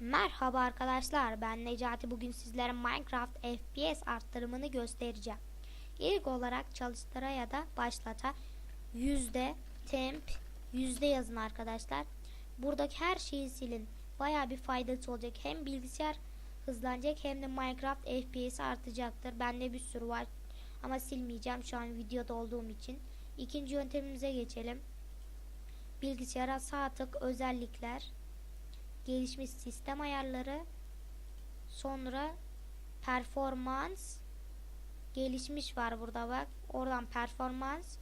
Merhaba arkadaşlar ben Necati bugün sizlere Minecraft FPS arttırımını göstereceğim. İlk olarak çalıştıra ya da başlata yüzde temp yüzde yazın arkadaşlar. Buradaki her şeyi silin. Baya bir faydası olacak. Hem bilgisayar hızlanacak hem de Minecraft FPS artacaktır. Bende bir sürü var ama silmeyeceğim şu an videoda olduğum için. İkinci yöntemimize geçelim. Bilgisayara sağ tık özellikler gelişmiş sistem ayarları sonra performans gelişmiş var burada bak oradan performans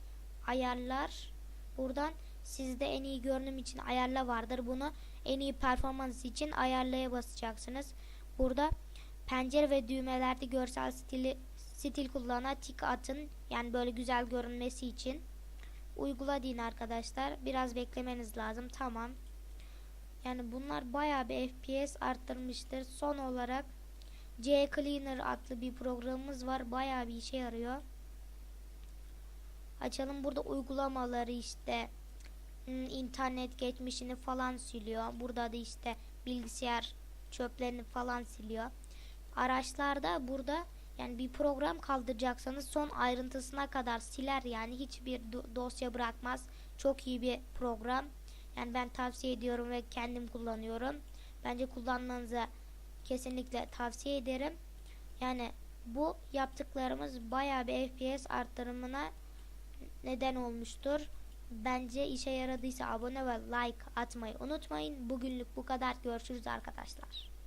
ayarlar buradan sizde en iyi görünüm için ayarla vardır bunu en iyi performans için ayarlaya basacaksınız burada pencere ve düğmelerde görsel stili stil kullanana tik atın yani böyle güzel görünmesi için uygula arkadaşlar biraz beklemeniz lazım tamam yani bunlar bayağı bir FPS arttırmıştır. Son olarak C Cleaner adlı bir programımız var. Bayağı bir işe yarıyor. Açalım burada uygulamaları işte hmm, internet geçmişini falan siliyor. Burada da işte bilgisayar çöplerini falan siliyor. Araçlarda burada yani bir program kaldıracaksanız son ayrıntısına kadar siler yani hiçbir do- dosya bırakmaz. Çok iyi bir program. Yani ben tavsiye ediyorum ve kendim kullanıyorum. Bence kullanmanızı kesinlikle tavsiye ederim. Yani bu yaptıklarımız bayağı bir FPS arttırımına neden olmuştur. Bence işe yaradıysa abone ve like atmayı unutmayın. Bugünlük bu kadar. Görüşürüz arkadaşlar.